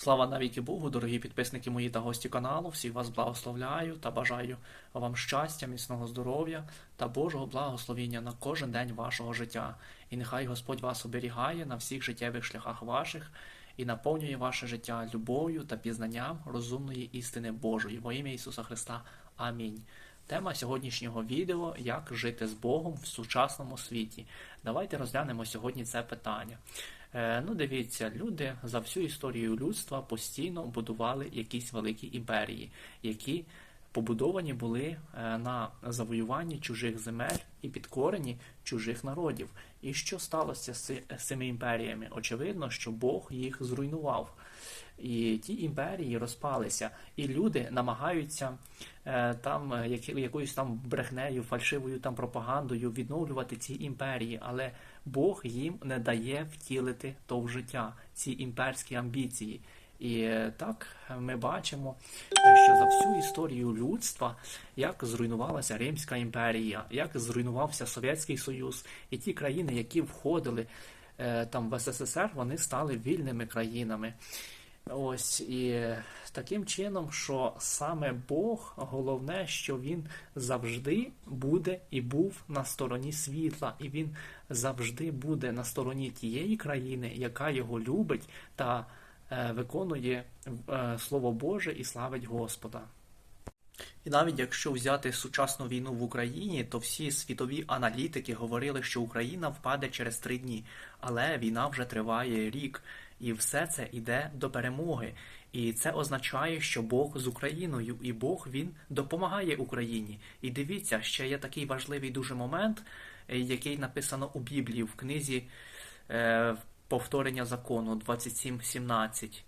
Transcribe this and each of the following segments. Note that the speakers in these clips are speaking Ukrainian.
Слава навіки Богу, дорогі підписники мої та гості каналу. Всіх вас благословляю та бажаю вам щастя, міцного здоров'я та Божого благословіння на кожен день вашого життя. І нехай Господь вас оберігає на всіх життєвих шляхах ваших і наповнює ваше життя любов'ю та пізнанням розумної істини Божої. Во ім'я Ісуса Христа. Амінь. Тема сьогоднішнього відео як жити з Богом в сучасному світі. Давайте розглянемо сьогодні це питання. Е, ну, дивіться, люди за всю історію людства постійно будували якісь великі імперії, які побудовані були е, на завоюванні чужих земель і підкоренні чужих народів. І що сталося з цими імперіями? Очевидно, що Бог їх зруйнував. І ті імперії розпалися, і люди намагаються е, там е, якоюсь там брехнею, фальшивою там пропагандою відновлювати ці імперії, але Бог їм не дає втілити то в життя, ці імперські амбіції. І е, так ми бачимо, що за всю історію людства, як зруйнувалася Римська імперія, як зруйнувався Совєтський Союз, і ті країни, які входили е, там в СССР, вони стали вільними країнами. Ось і таким чином, що саме Бог, головне, що він завжди буде і був на стороні світла, і він завжди буде на стороні тієї країни, яка його любить та виконує е, Слово Боже і славить Господа. І навіть якщо взяти сучасну війну в Україні, то всі світові аналітики говорили, що Україна впаде через три дні, але війна вже триває рік, і все це йде до перемоги. І це означає, що Бог з Україною, і Бог він допомагає Україні. І дивіться, ще є такий важливий дуже момент, е, який написано у Біблії в книзі е, повторення закону 27.17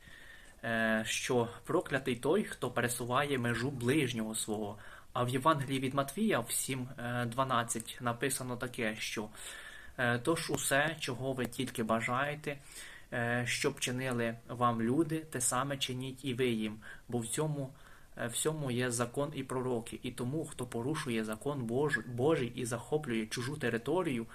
е, що проклятий той, хто пересуває межу ближнього свого. А в Євангелії від Матвія в 7.12 написано таке, що е, тож усе, чого ви тільки бажаєте, е, щоб чинили вам люди, те саме чиніть і ви їм, бо в цьому е, всьому є закон і пророки. І тому, хто порушує закон Божий і захоплює чужу територію,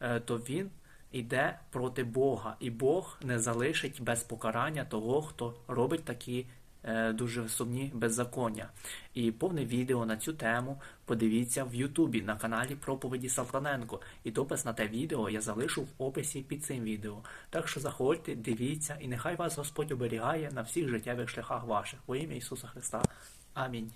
е, то він іде проти Бога, і Бог не залишить без покарання того, хто робить такі е, дуже сумні беззаконня. І повне відео на цю тему подивіться в Ютубі на каналі Проповіді Салтаненко. І допис на те відео я залишу в описі під цим відео. Так що заходьте, дивіться, і нехай вас Господь оберігає на всіх життєвих шляхах ваших. Во ім'я Ісуса Христа. Амінь.